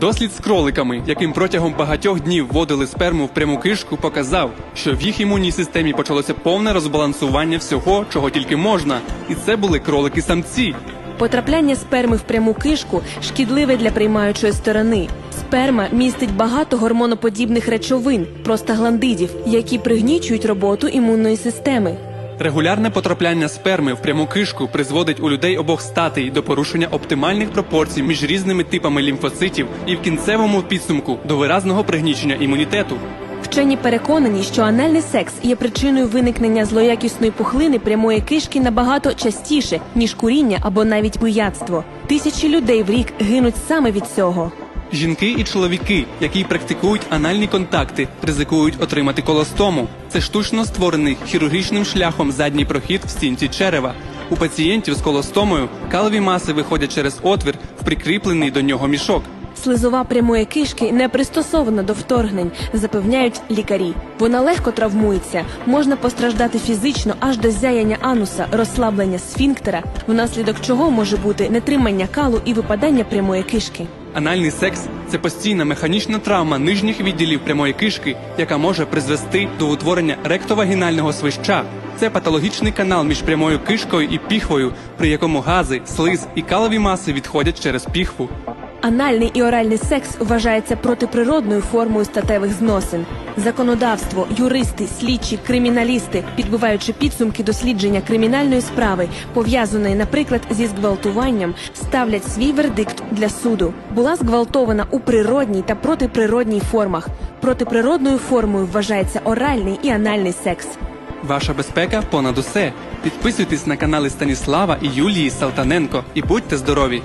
Дослід з кроликами, яким протягом багатьох днів вводили сперму в пряму кишку, показав, що в їх імунній системі почалося повне розбалансування всього, чого тільки можна, і це були кролики-самці. Потрапляння сперми в пряму кишку шкідливе для приймаючої сторони. Сперма містить багато гормоноподібних речовин, простагландидів, які пригнічують роботу імунної системи. Регулярне потрапляння сперми в пряму кишку призводить у людей обох статей до порушення оптимальних пропорцій між різними типами лімфоцитів і в кінцевому підсумку до виразного пригнічення імунітету. Вчені переконані, що анальний секс є причиною виникнення злоякісної пухлини прямої кишки набагато частіше, ніж куріння або навіть пияцтво. Тисячі людей в рік гинуть саме від цього. Жінки і чоловіки, які практикують анальні контакти, ризикують отримати колостому. Це штучно створений хірургічним шляхом задній прохід в стінці черева. У пацієнтів з колостомою калові маси виходять через отвір в прикріплений до нього мішок. Слизова прямої кишки не пристосована до вторгнень, запевняють лікарі. Вона легко травмується, можна постраждати фізично аж до зяяння ануса, розслаблення сфінктера, внаслідок чого може бути нетримання калу і випадання прямої кишки. Анальний секс це постійна механічна травма нижніх відділів прямої кишки, яка може призвести до утворення ректовагінального свища. Це патологічний канал між прямою кишкою і піхвою, при якому гази, слиз і калові маси відходять через піхву. Анальний і оральний секс вважається протиприродною формою статевих зносин. Законодавство, юристи, слідчі, криміналісти, підбиваючи підсумки дослідження кримінальної справи, пов'язаної, наприклад, зі зґвалтуванням, ставлять свій вердикт для суду. Була зґвалтована у природній та протиприродній формах. Протиприродною формою вважається оральний і анальний секс. Ваша безпека понад усе. Підписуйтесь на канали Станіслава і Юлії Салтаненко і будьте здорові!